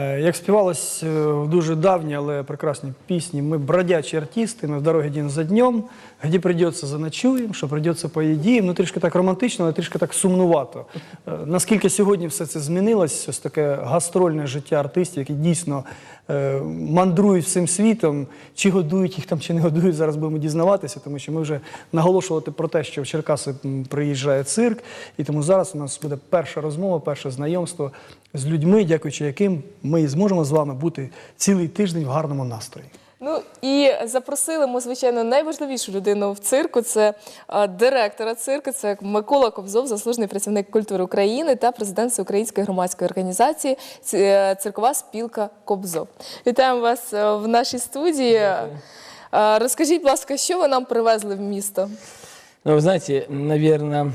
Е, Як співалось е, в дуже давні, але прекрасні пісні, ми бродячі артисти, ми в дорогі день за днем, де придеться заночуємо, що придеться поїдіємо. Ну, трішки так романтично, але трішки так сумнувато. Е, Наскільки сьогодні все це змінилось, ось таке гастрольне життя артистів, які дійсно мандрують всім світом, чи годують їх там, чи не годують, зараз будемо дізнаватися, тому що ми вже наголошувати про те, що в Черкаси приїжджає цирк, і тому зараз у нас буде перша розмова, перше знайомство з людьми, дякуючи яким ми зможемо з вами бути цілий тиждень в гарному настрої. Ну і запросили ми, звичайно, найважливішу людину в цирку. Це е, директора цирку, це Микола Кобзов, заслужений працівник культури України та президент Всеукраїнської громадської організації ці- е, Циркова спілка Кобзов. Вітаємо вас е, в нашій студії. Е, Розкажіть, будь ласка, що ви нам привезли в місто? Ну, вы знаете, наверное,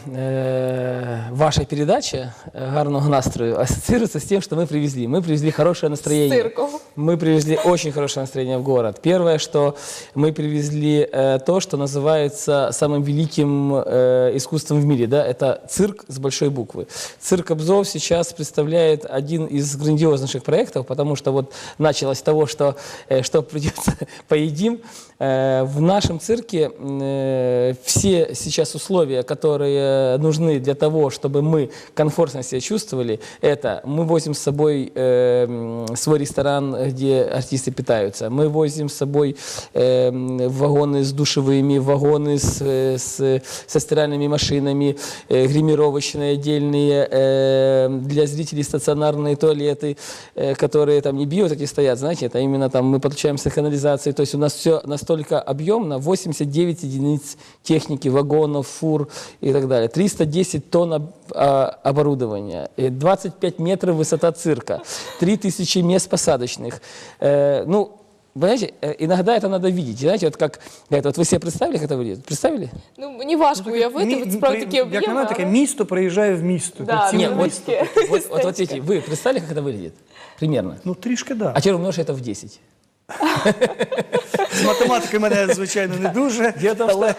ваша передача э, «Гарного настрою» ассоциируется с тем, что мы привезли. Мы привезли хорошее настроение. цирком. Мы привезли очень хорошее настроение в город. Первое, что мы привезли э, то, что называется самым великим э, искусством в мире. Да? Это цирк с большой буквы. Цирк Обзов сейчас представляет один из грандиознейших проектов, потому что вот началось с того, что, э, что придется поедим. Э, в нашем цирке э, все сейчас условия, которые нужны для того, чтобы мы комфортно себя чувствовали, это мы возим с собой э, свой ресторан, где артисты питаются, мы возим с собой э, вагоны с душевыми, вагоны с, э, с- со стиральными машинами, э, гримировочные отдельные, э, для зрителей стационарные туалеты, э, которые там не био такие стоят, знаете, это именно там мы подключаемся к канализации, то есть у нас все настолько объемно, 89 единиц техники, вагонов, фур и так далее, 310 тонн об- а, оборудования, э, 25 метров высота цирка, 3000 мест посадочных, Э, ну, Понимаете, э, иногда это надо видеть. Знаете, вот как говорят, вот вы себе представили, как это выглядит? Представили? Ну мені важко уявити, Мі- от справді при- такі як на об'єми. мене, таке але- місто приїжджає в місто. Да, Це ціле Нет, вот- місто. Немножко. Вот, вот, вот видите, вы представили, как это выглядит? Примерно. Ну, трішки так. Да. А теперь умножь это в 10. З математикою мене, звичайно, не дуже. Дело в том, что, э,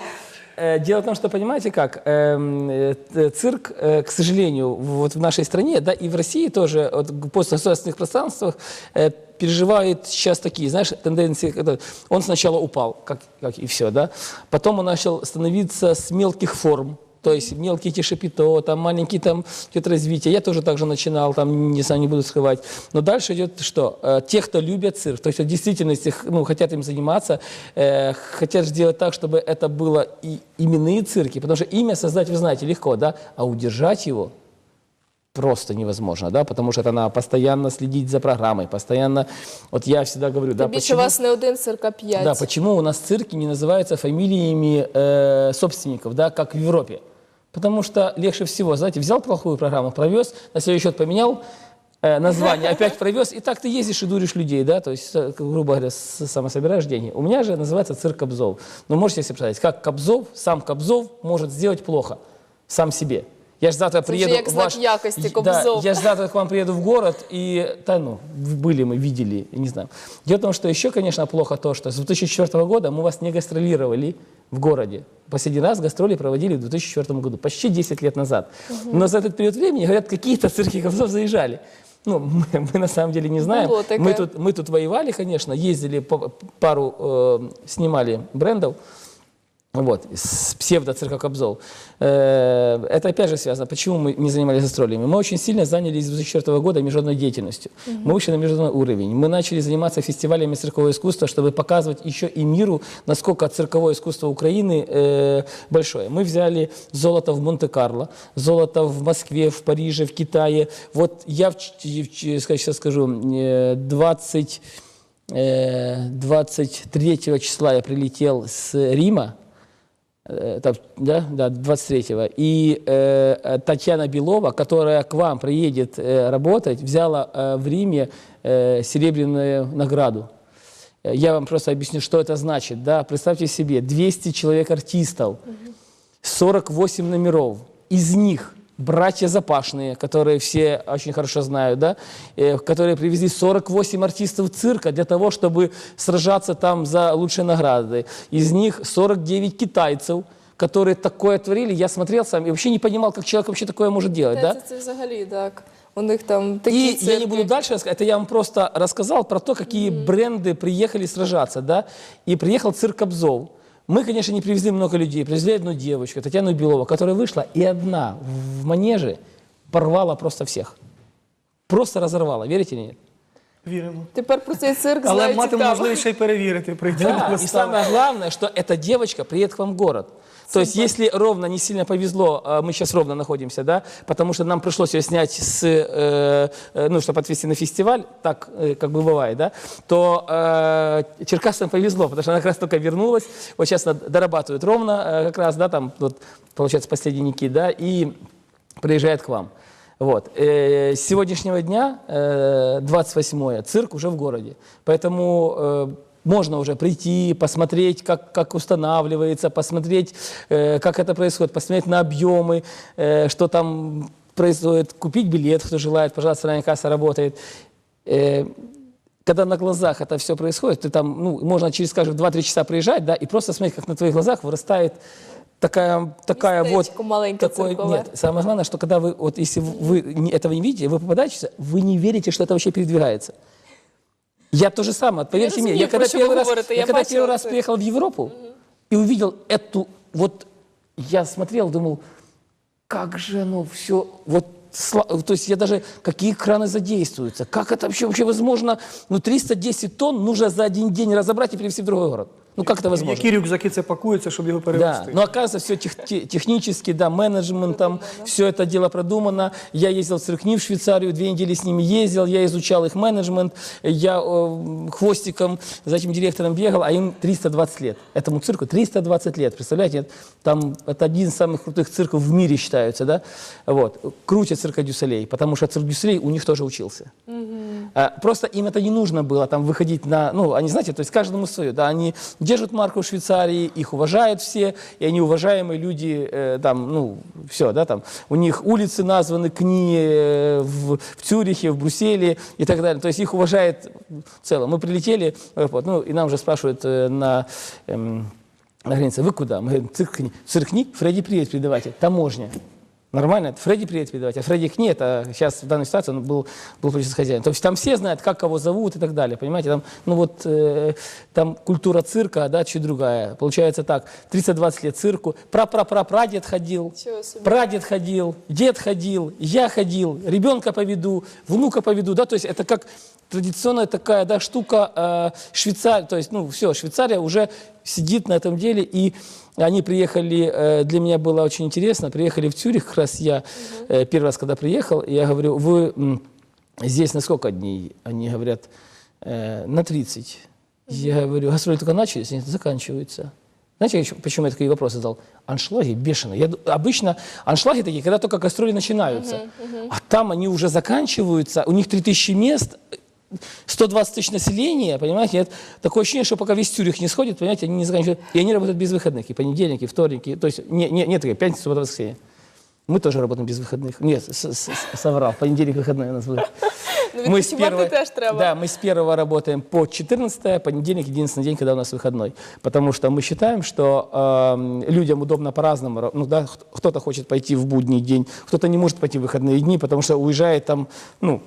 дело в том, что понимаете как, эм, э, цирк, э, к сожалению, вот в нашей стране, да и в России тоже, вот, постгосударственных пространствах э, переживает сейчас такие, знаешь, тенденции. когда Он сначала упал, как, как и все, да, потом он начал становиться с мелких форм, то есть мелкие эти шапито, там маленькие там идет развитие. Я тоже так же начинал, там не знаю, не буду скрывать. Но дальше идет что? Э, Те, кто любят цирк, то есть в действительности ну, хотят им заниматься, э, хотят сделать так, чтобы это было и именные цирки, потому что имя создать, вы знаете, легко, да, а удержать его просто невозможно, да, потому что это надо постоянно следить за программой, постоянно, вот я всегда говорю, да, Тим більше у почему- вас не один цирк, п'ять. да, почему у нас цирки не называются фамилиями э, собственников, да, как в Европе? Потому что легче всего, знаете, взял плохую программу, провез, на следующий счет поменял э, название, опять провез, и так ты ездишь и дуришь людей, да, то есть, э, грубо говоря, самособираешь деньги. У меня же называется цирк Кобзов. Но можете себе представить, как Кобзов, сам Кобзов может сделать плохо сам себе. Я же завтра приеду как в знак ваш... якости, Да, Кобзов. я же завтра к вам приеду в город, и, да, ну, были мы, видели, не знаю. Дело в том, что еще, конечно, плохо то, что с 2004 года мы вас не гастролировали в городе. Последний раз гастроли проводили в 2004 году, почти 10 лет назад. Но за этот период времени, говорят, какие-то цирки Кобзов заезжали. Ну, мы, мы на самом деле не знаем. Было такое. Мы тут, мы тут воевали, конечно, ездили, по- пару э, снимали брендов, вот, с псевдо-цирка Кобзов. Э, Это опять же связано. Почему мы не занимались гастролями? Мы очень сильно занялись с 2004 года международной деятельностью. Мы вышли на международный уровень. Мы начали заниматься фестивалями циркового искусства, чтобы показывать еще и миру, насколько цирковое искусство Украины э, большое. Мы взяли золото в Монте-Карло, золото в Москве, в Париже, в Китае. Вот я, сейчас скажу, э, 20... Э, 23 числа я прилетел с Рима, э, да, да, 23-го. И э, э, Татьяна Белова, которая к вам приедет э, работать, взяла э, в Риме э, серебряную награду. Э, Я вам просто объясню, что это значит. Да? Представьте себе, 200 человек артистов, 48 номеров. Из них братья Запашные, которые все очень хорошо знают, да, э, которые привезли 48 артистов цирка для того, чтобы сражаться там за лучшие награды. Из них 49 китайцев, которые такое творили. Я смотрел сам и вообще не понимал, как человек вообще такое может делать. Да? Це, це взагалі так. у них там такі И цирки. я не буду дальше рассказывать, это я вам просто рассказал про то, какие бренды приехали сражаться, да, и приехал цирк Обзов. Мы, конечно, не привезли много людей, привезли одну девочку, Татьяну Белову, которая вышла и одна в манеже порвала просто всех. Просто разорвала, верите или нет? Віримо. Тепер про цей цирк Але знають матимемо цікаво. можливість ще й перевірити, прийти на Да, и виставу. самое главное, что эта девочка приедет к вам в город. То есть, если ровно не сильно повезло, а мы сейчас ровно находимся, да, потому что нам пришлось ее снять с, э, э, ну, чтобы отвезти на фестиваль, так э, как бы бывает, да, то э, Черкасам повезло, потому что она как раз только вернулась, вот сейчас она дорабатывает ровно, э, как раз, да, там, вот, получается, последний Ники, да, и приезжает к вам. Вот. С сегодняшнего дня, э, 28 цирк уже в городе. Поэтому можно уже прийти, посмотреть, как, как устанавливается, посмотреть, э, как это происходит, посмотреть на объемы, э, что там происходит, купить билет, кто желает, пожалуйста, ранняя касса работает. Э, когда на глазах это все происходит, ты там, ну, можно через, скажем, 2-3 часа приезжать, да, и просто смотреть, как на твоих глазах вырастает такая, такая вот... Такой, нет, самое главное, что когда вы, вот если вы этого не видите, вы попадаете, вы не верите, что это вообще передвигается. Я то же самое, поверьте мне, разумею, я когда первый раз, говорите, я я когда бачила первый раз це. приехал в Европу и увидел эту, вот я смотрел, думал, как же оно все, вот, то есть я даже, какие краны задействуются, как это вообще, вообще возможно, ну 310 тонн нужно за один день разобрать и привезти в другой город. Ну как это возможно? Які рюкзаки це пакуються, його Да, перевезти? но оказывается, все технически, да, менеджментом, все это дело продумано. Я ездил в Циркни в Швейцарию, две недели с ними ездил, я изучал их менеджмент, я э, хвостиком за этим директором бегал, а им 320 лет. Этому цирку 320 лет, представляете? Там это один из самых крутых цирков в мире считаются, да? Вот. Круче цирка Дюсалей, потому что цирк Дюсалей у них тоже учился. А, Просто им это не нужно было там выходить на, ну, они, знаете, то есть каждому свое, да, они держат марку в Швейцарии, их уважают все, и они уважаемые люди, э, там, ну, все, да, там, у них улицы названы КНИ э, в, в Цюрихе, в Брюсселе и так далее, то есть их уважает в целом. Мы прилетели в аэропорт, ну, и нам уже спрашивают э, на, эм, на границе, вы куда? Мы говорим, циркни. Циркни, Фредди привет передавайте, таможня. Нормально, это Фредди привет передавать, а Фредди к ней, это сейчас в данной ситуации он был, был политический хозяин. То есть там все знают, как кого зовут и так далее, понимаете, там, ну вот, э, там культура цирка, да, чуть другая. Получается так, 320 лет цирку, пра-пра-пра-прадед ходил, прадед ходил, дед ходил, я ходил, ребенка поведу, внука поведу, да, то есть это как традиционная такая, да, штука э, Швейцария, то есть, ну, все, Швейцария уже сидит на этом деле, и они приехали, э, для меня было очень интересно, приехали в Цюрих, как раз я э, первый раз, когда приехал, я говорю, вы м, здесь на сколько дней? Они говорят, «Э, на 30. Я говорю, гастроли только начались, они заканчиваются. Знаете, почему я такие вопросы задал? Аншлаги бешеные. Я, обычно аншлаги такие, когда только гастроли начинаются. А там они уже заканчиваются, у них 3000 мест, 120 тысяч населения, понимаете, это такое ощущение, что пока весь Цюрих не сходит, понимаете, они не заканчивают. И они работают без выходных, и понедельники, и вторники, то есть не, не, нет такой пятница, суббота, воскресенье. Мы тоже работаем без выходных. Нет, с- с- соврал, понедельник выходной у нас будет. Ну, Мы с первого, да, мы с первого работаем по 14 понедельник единственный день, когда у нас выходной. Потому что мы считаем, что эм, людям удобно по-разному. ра- Ну, да, кто-то хочет пойти в будний день, кто-то не может пойти в выходные дни, потому что уезжает там, ну,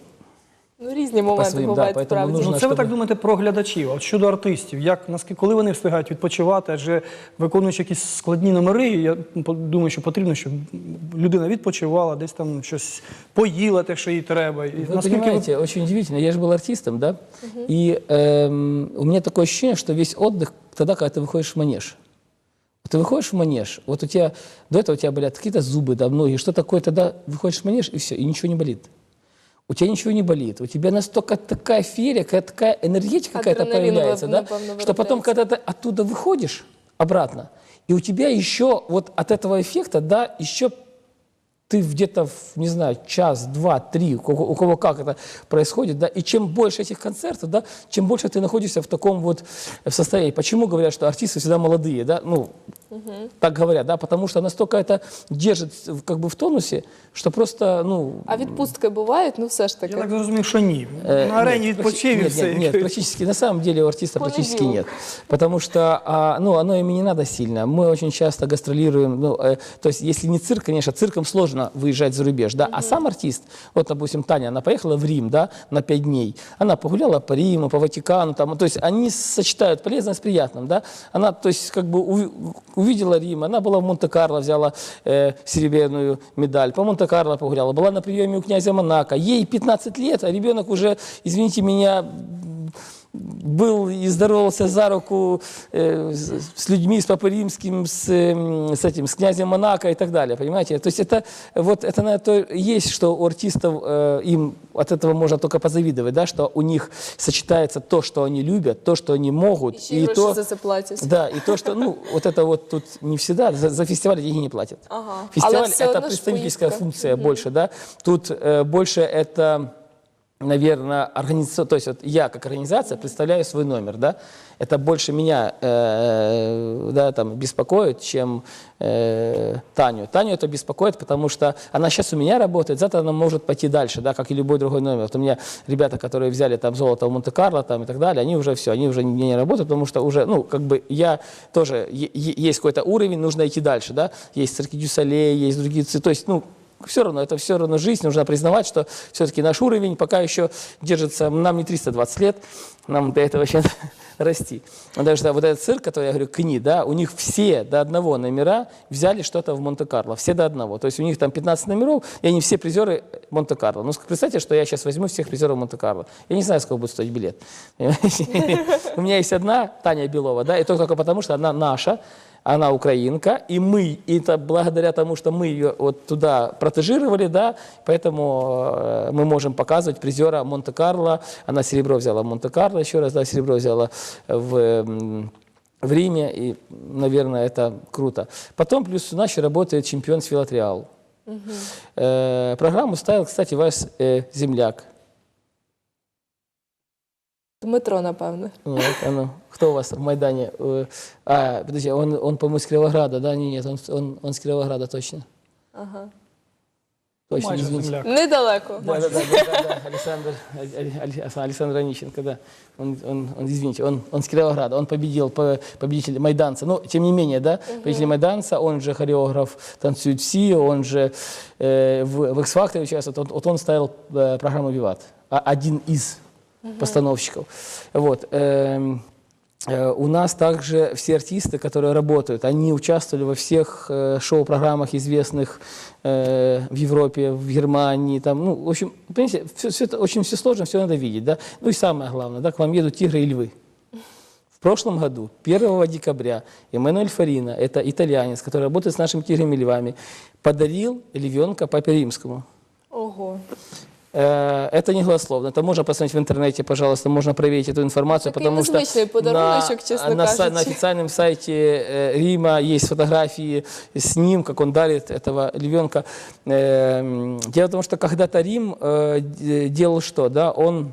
Ну, різні моменти своїм, да, бувають поэтому справді. нужно- Ну, це ви щоб- так думаєте про глядачів. От щодо артистів, як наскільки коли вони встигають відпочивати, адже виконуючи якісь складні номери, я по- думаю, що потрібно, щоб людина відпочивала, десь там щось поїла, те, що їй треба. І Вы наскільки ви- понимаете, очень удивительно. Я же был артистом, да? И эм, у меня такое ощущение, что весь отдых тогда, когда ты выходишь в манеж. Вот Ты выходишь в манеж, вот у тебя, до этого у тебя болят какие-то зубы, да, многие, что такое, тогда выходишь в манеж, и все, и ничего не болит. У тебя ничего не болит. У тебя настолько такая феерия, какая- такая энергетика какая-то появляется, да, что потом, когда ты оттуда выходишь обратно, и у тебя еще вот от этого эффекта, да, еще ты где-то, в, не знаю, час, два, три, у кого, у кого как это происходит, да, и чем больше этих концертов, да, чем больше ты находишься в таком вот в состоянии. Почему говорят, что артисты всегда молодые, да, ну, так говорят, да, потому что настолько это держит в- как бы в тонусе, что просто, ну, А відпустки бувають? Ну, все ж Я таки. так зрозумів, що ні. Э, На арені нет, відпочив і нет, все. Нет, нет, практически, на самом деле у артиста практически Понедельник. нет. Потому что, а, ну, оно им и не надо сильно. Мы очень часто гастролируем, ну, э, то есть если не цирк, конечно, цирком сложно можно выезжать за рубеж, да, а сам артист, вот, допустим, Таня, она поехала в Рим, да, на пять дней, она погуляла по Риму, по Ватикану, там, то есть они сочетают полезное с приятным, да, она, то есть, как бы уви- увидела Рим, она была в Монте-Карло, взяла э, серебряную медаль, по Монте-Карло погуляла, была на приеме у князя Монако, ей 15 лет, а ребенок уже, извините меня, был и здоровался за руку э, с, с людьми, с Папой Римским, с, эм, с этим, с князем Монако и так далее, понимаете? То есть это вот это наверное, то есть, что у артистов э, им от этого можно только позавидовать, да, что у них сочетается то, что они любят, то, что они могут, Ще й и гроші то, за це платять. да, и то, что, ну, вот это вот тут не всегда, за, за фестиваль деньги не платят. Ага. Фестиваль все это представительская функция больше, да. Тут э, больше это, наверное, организация, то есть вот я как организация представляю свой номер, да. Это больше меня, э, да, там беспокоит, чем э, Таню. Таню это беспокоит, потому что она сейчас у меня работает, завтра она может пойти дальше, да, как и любой другой номер. Вот у меня ребята, которые взяли там золото в Монте-Карло там и так далее, они уже все, они уже не, не работают, потому что уже, ну, как бы я тоже, есть какой-то уровень, нужно идти дальше, да. Есть Цирки дю Солей, есть другие, то есть, ну, все равно, это все равно жизнь, нужно признавать, что все-таки наш уровень пока еще держится, нам не 320 лет, нам до этого еще расти. Потому что вот этот цирк, который я говорю, КНИ, да, у них все до одного номера взяли что-то в Монте-Карло, все до одного. То есть у них там 15 номеров, и они все призеры Монте-Карло. Ну, представьте, что я сейчас возьму всех призеров Монте-Карло. Я не знаю, сколько будет стоить билет. У меня есть одна, Таня Белова, да, и только потому, что она наша, она украинка, и мы, и это благодаря тому, что мы ее вот туда протежировали, да, поэтому э, мы можем показывать призера Монте-Карло. Она серебро взяла в Монте-Карло еще раз, да, серебро взяла в, в Риме, и, наверное, это круто. Потом плюс у нас еще работает чемпион с Филатриал. Э, программу ставил, кстати, ваш э, земляк. Дмитро, напевне. Вот, а ну, кто у вас в Майдане? Э, А, подожди, он, он по-моему, с Кировограда, да? Не, Нет, он, он, он с Кировограда, точно. Ага. Точно, Майже извините. земляк. Недалеко. Да, да, да, да, да, да, Александр, Аль- Аль- Александр Онищенко, да. Он, он, он, извините, он, он с Кировограда, он победил, по- победитель Майданца. Но, тем не менее, да, победитель Майданца, он же хореограф «Танцует все», он же э, в, в «X-Factor» участвует. Вот, вот он ставил э, программу «Виват», а- один из постановщиков. Вот. эм, Э, У нас также все артисты, которые работают, они участвовали во всех э, шоу-программах известных э, в Европе, в Германии. Там, ну, в общем, понимаете, все, это очень все сложно, все надо видеть. Да? Ну и самое главное, да, к вам едут тигры и львы. В прошлом году, 1 декабря, Эммануэль Фарина, это итальянец, который работает с нашими тиграми и львами, подарил львенка Папе Римскому. Ого. Э, Это не голословно. Это можно посмотреть в интернете, пожалуйста, можно проверить эту информацию, Такий потому что на, на, кажучи. на официальном сайте э, Рима есть фотографии с ним, как он дарит этого львенка. Э, м, Дело в том, что когда-то Рим э, делал что? Да? Он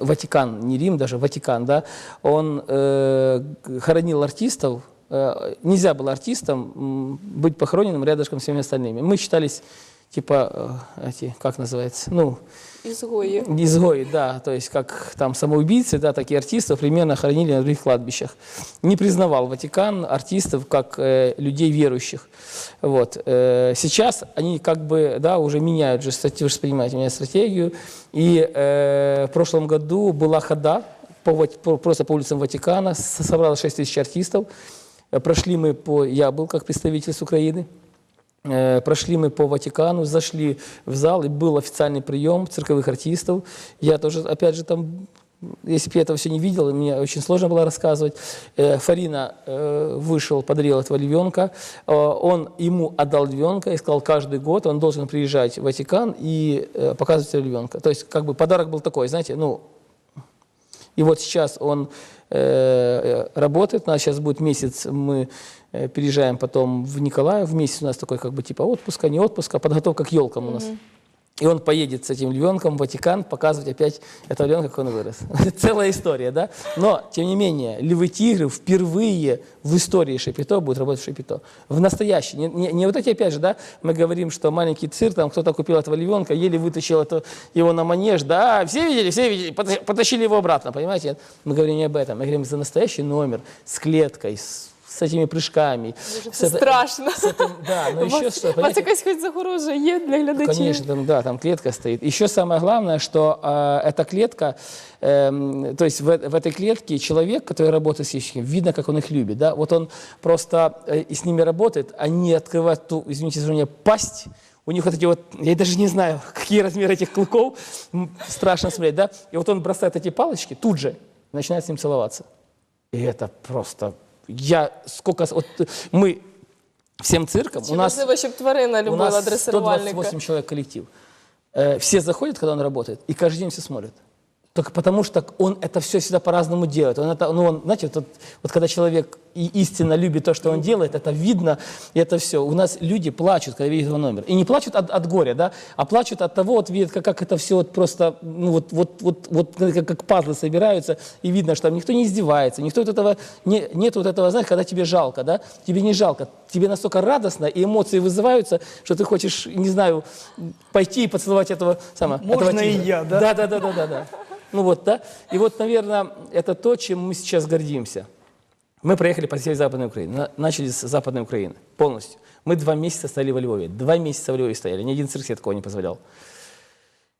Ватикан, не Рим даже, Ватикан, да, он э, хоронил артистов, э, нельзя было артистам м, быть похороненным рядышком с всеми остальными. Мы считались, типа, э, эти, как называется, ну, Ізгої. изгои, да, то есть как там самоубийцы, да, такие артистов примерно хоронили на других кладбищах. Не признавал Ватикан артистов как э, людей верующих. Вот. Э, сейчас они как бы, да, уже меняют же вы же понимаете, меняют стратегию. И э, в прошлом году была хода по, по- просто по улицам Ватикана, с- собралось 6 тысяч артистов. Прошли мы по, я был как представитель с Украины, Прошли мы по Ватикану, зашли в зал, и был официальный прием цирковых артистов. Я тоже, опять же, там, если бы я этого все не видел, мне очень сложно было рассказывать. Э, Фарина э, вышел, подарил этого львенка. Э, Он ему отдал львенка и сказал, каждый год он должен приезжать в Ватикан и э, показывать львенка. То есть, как бы подарок был такой, знаете, ну, и вот сейчас он э, э, работает, у нас сейчас будет месяц, мы э, переезжаем потом в Николаев, месяц у нас такой как бы типа отпуска, не отпуска, подготовка к елкам у нас. И он поедет с этим львенком в Ватикан показывать опять этого львенка, как он вырос. Целая история, да? Но, тем не менее, львы-тигры впервые в истории Шапито будут работать в Шапито. В настоящий. Не, не- не вот эти, опять же, да, мы говорим, что маленький цирк, там кто-то купил этого львенка, еле вытащил это, его на манеж, да, все видели, все видели, пота- потащили его обратно, понимаете? Мы говорим не об этом, мы говорим за настоящий номер с клеткой, с, с этими прыжками. с Це это- страшно. с этим- да, но еще что, у вас якась хоч загорожа є для глядачів? Конечно, там, да, там клетка стоит. Еще самое главное, что э, эта клетка, эм, то есть в, в этой клетке человек, который работает с хищниками, видно, как он их любит. Да? Вот он просто э, с ними работает, они открывают ту, извините за выражение, пасть, у них вот эти вот, я даже не знаю, какие размеры этих клыков, страшно смотреть, да? И вот он бросает эти палочки тут же, начинает с ним целоваться. И это просто, я сколько, вот мы всем цирком, Чи у нас... важливо, щоб тварина У любила нас дресирувальника? 128 человек коллектив. Э, Все заходят, когда он работает, и каждый день все смотрят. Только потому, что он это все всегда по-разному делает. Он это, ну, он, знаете, вот, вот когда человек и истинно любит то, что он делает, это видно, и это все. У нас люди плачут, когда видят его номер. И не плачут от, от горя, да, а плачут от того, вот видят, как, как это все вот просто, ну, вот, вот, вот, вот как, как пазлы собираются, и видно, что там никто не издевается, никто от этого, не, нет вот этого, знаешь, когда тебе жалко, да, тебе не жалко, тебе настолько радостно, и эмоции вызываются, что ты хочешь, не знаю, пойти и поцеловать этого самого. Можно этого и я, да? Да, да, да, да, да, да. Ну вот, да. И вот, наверное, это то, чем мы сейчас гордимся. Мы проехали по всей Западной Украине. На- Начали с Западной Украины полностью. Мы два месяца стояли во Львове. Два месяца в Львове стояли. Ни один цирк себе такого не позволял.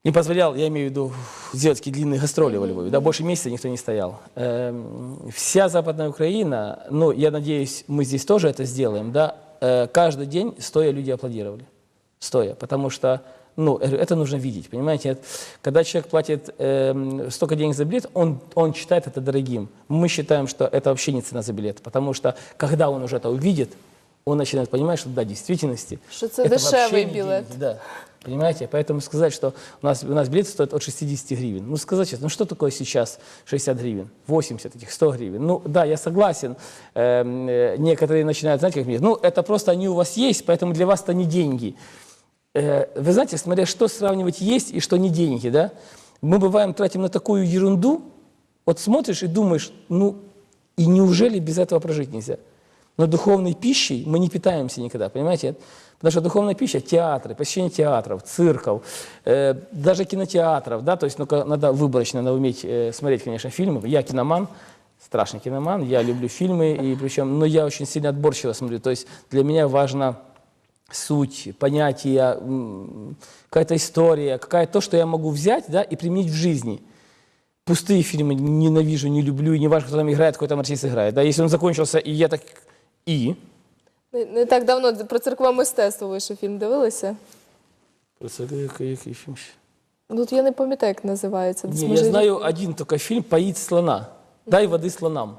Не позволял, я имею в виду, сделать такие длинные гастроли во Львове. Да, больше месяца никто не стоял. Эм, Вся Западная Украина, ну, я надеюсь, мы здесь тоже это сделаем, да, э, каждый день стоя люди аплодировали. Стоя, потому что, ну, э, это нужно видеть, понимаете? Когда человек платит эм, столько денег за билет, он, он считает это дорогим. Мы считаем, что это вообще не цена за билет, потому что, когда он уже это увидит, он начинает понимать, что да, в действительности... Что это это дешевый билет. деньги, да. Понимаете? Поэтому сказать, что у нас, у нас билет стоит от 60 гривен. Ну, сказать честно, ну что такое сейчас 60 гривен? 80 этих, 100 гривен. Ну, да, я согласен. Эм, э, некоторые начинают, знаете, как мне, ну, это просто они у вас есть, поэтому для вас это не деньги. Э, вы знаете, смотря что сравнивать есть и что не деньги, да? Мы бываем тратим на такую ерунду, вот смотришь и думаешь, ну, и неужели без этого прожить нельзя? Но духовной пищей мы не питаемся никогда, понимаете? Потому что духовная пища, театры, посещение театров, цирков, э, даже кинотеатров, да, то есть ну, надо выборочно, надо уметь э, смотреть, конечно, фильмы. Я киноман, страшный киноман, я люблю фильмы, и причем, но я очень сильно отборчиво смотрю, то есть для меня важно суть, понятие, м, какая-то история, какая то, что я могу взять, да, и применить в жизни. Пустые фильмы ненавижу, не люблю, и не важно, кто там играет, какой там артист играет. Да, если он закончился, и я так... И? Не, не так давно про церкове мистецтво вийшов фільм. Дивилися? Просто який- який фільм ще? Ну, от я не пам'ятаю, як називається. Десь, Не, може, я рік. знаю один только фильм «Поить слона». «Дай воды слонам».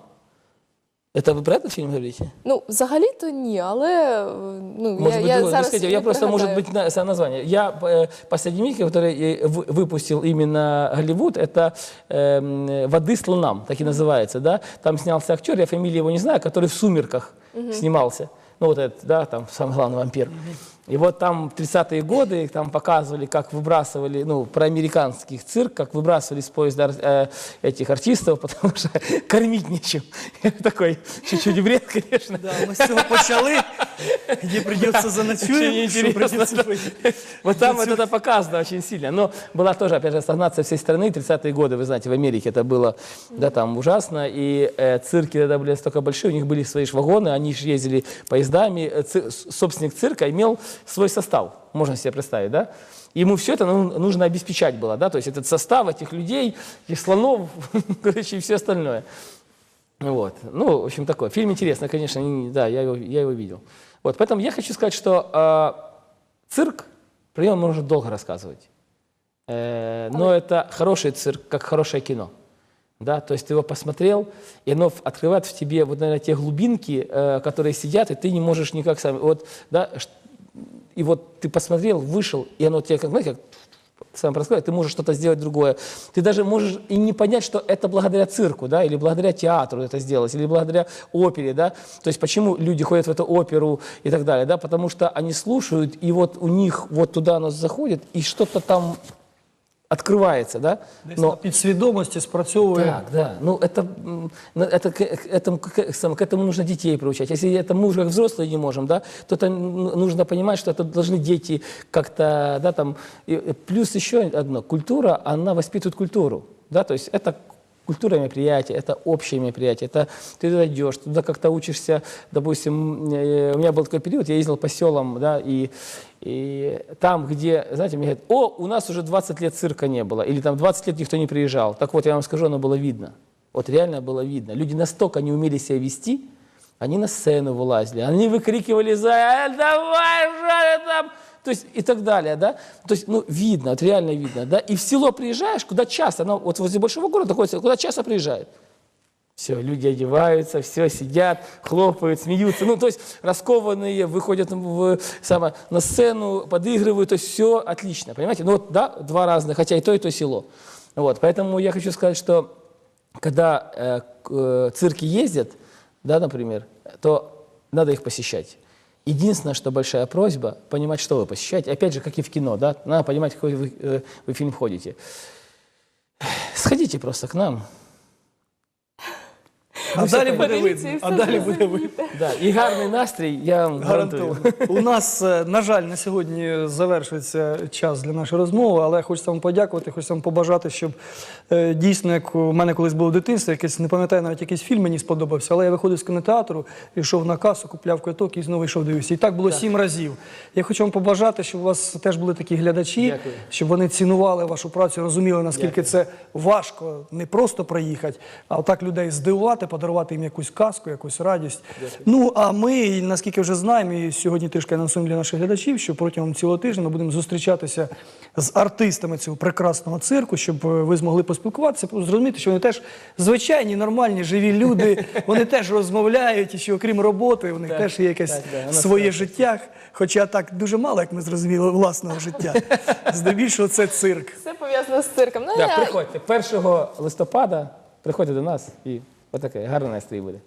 Это вы про этот фильм говорите? Ну, взагалі-то ні, але е, ну, Может я, быть, я другой. Ну, зараз скажите, не я просто, может пригадаю. быть, на, сам название. Я э, последний миг, который э, вы- выпустил именно Голливуд, это эм, «Воды слонам», так и называется, да? Там снялся актер, я фамилию его не знаю, который в «Сумерках» снимался. Ну, вот этот, да, там самый главный вампир. И вот там 30-е годы, там показывали, как выбрасывали, ну, про американский цирк, как выбрасывали с поезда э, этих артистов, потому что кормить нечем. Такой чуть-чуть бред, конечно. Да, ми з цього почали, де придеться Очень заночуємо, що интересно. придеться пойти. Вот там вот это показано очень сильно. Но была тоже, опять же, стагнация всей страны. 30-е годы, вы знаете, в Америке это было, да, там ужасно. И э, цирки тогда были настолько большие, у них были свои вагоны, они же ездили поездами. Ци- с- собственник цирка имел свой состав, можно себе представить, да? Ему все это ну, нужно обеспечать было, да, то есть этот состав этих людей, этих слонов, короче, и все остальное. Вот. Ну, в общем, такое. Фильм интересный, конечно, не- да, я его, я его видел. Вот, поэтому я хочу сказать, что э, цирк, про него можно долго рассказывать. Э, но это хороший цирк, как хорошее кино. Да, то есть ты его посмотрел, и оно открывает в тебе, вот, наверное, те глубинки, э, которые сидят, и ты не можешь никак сам... Вот, да, и вот ты посмотрел, вышел, и оно тебе, как, знаете, как сам рассказывает, ты можешь что-то сделать другое. Ты даже можешь и не понять, что это благодаря цирку, да, или благодаря театру это сделалось, или благодаря опере, да. То есть почему люди ходят в эту оперу и так далее, да, потому что они слушают, и вот у них вот туда оно заходит, и что-то там открывается, да. Десь на підсвідомості спрацьовує. Так, да. Ну, это, м, на- это, к, к этому, к, сам- к этому нужно детей приучать. Если это мы уже как взрослые не можем, да, то это н- нужно понимать, что это должны дети как-то, да, там. И плюс еще одно, культура, она воспитывает культуру, да, то есть это культура мероприятия, это общее мероприятие, это ты туда идешь, туда как-то учишься, допустим, э, у меня был такой период, я ездил по селам, да, и, и там, где, знаете, мне говорят, о, у нас уже 20 лет цирка не было, или там 20 лет никто не приезжал. Так вот, я вам скажу, оно было видно. Вот реально было видно. Люди настолько не умели себя вести, они на сцену вылазили, они выкрикивали за «Э, давай, же там, то есть и так далее, да. То есть, ну, видно, вот реально видно, да. И в село приезжаешь, куда часто, ну, вот возле большого города такое куда часто приезжают. Все, люди одеваются, все, сидят, хлопают, смеются. Ну, то есть раскованные выходят в, само, на сцену, подыгрывают, то есть все отлично, понимаете? Ну, вот, да, два разных, хотя и то, и то село. Вот, поэтому я хочу сказать, что когда э, э, цирки ездят, да, например, то надо их посещать. Единственное, что большая просьба, понимать, что вы посещаете. Опять же, как и в кино, да, надо понимать, какой вы, э, вы фильм ходите. Сходите просто к нам, А далі буде видно. А далі буде видно. Да, і гарний настрій, я вам гарантую. У нас, е, на жаль, на сьогодні завершується час для нашої розмови, але хочеться вам подякувати, хочеться вам побажати, щоб е, дійсно, як у мене колись було в дитинстві, якийсь, не пам'ятаю навіть якийсь фільм мені сподобався, але я виходив з кінотеатру, йшов на касу, купляв квиток і знову йшов дивився. І так було сім разів. Я хочу вам побажати, щоб у вас теж були такі глядачі, Дякую. щоб вони цінували вашу працю, розуміли, наскільки це важко не просто проїхати, а отак людей здивувати, подарувати їм якусь казку, якусь радість. Ну а ми, наскільки вже знаємо, і сьогодні трішки анонсуємо для наших глядачів, що протягом цілого тижня ми будемо зустрічатися з артистами цього прекрасного цирку, щоб е, ви змогли поспілкуватися, зрозуміти, що вони теж звичайні, нормальні, живі люди, вони теж розмовляють, і що окрім роботи, у них Так, теж є якесь так, так, своє життя. Хоча так дуже мало, як ми зрозуміли, власного життя. Здебільшого це цирк. Все пов'язано з цирком. Ну, Да, я- приходьте. 1 листопада приходьте до нас і отакий гарний настрій буде.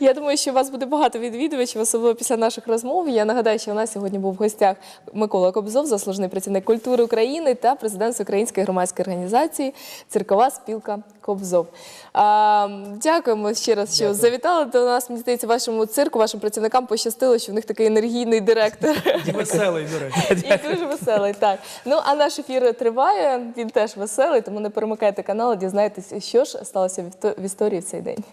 Я думаю, що у вас буде багато відвідувачів, особливо після наших розмов. Я нагадаю, що у нас сьогодні був в гостях Микола Кобзов, заслужений працівник культури України та президент Української громадської організації Циркова спілка Кобзов. А, дякуємо ще раз, що завітали до нас. Мені здається, вашому цирку, вашим працівникам пощастило, що в них такий енергійний директор. І веселий, до речі. І дуже веселий, так. Ну а наш ефір триває. Він теж веселий, тому не перемикайте канал, дізнайтеся, що ж сталося в історії в цей день.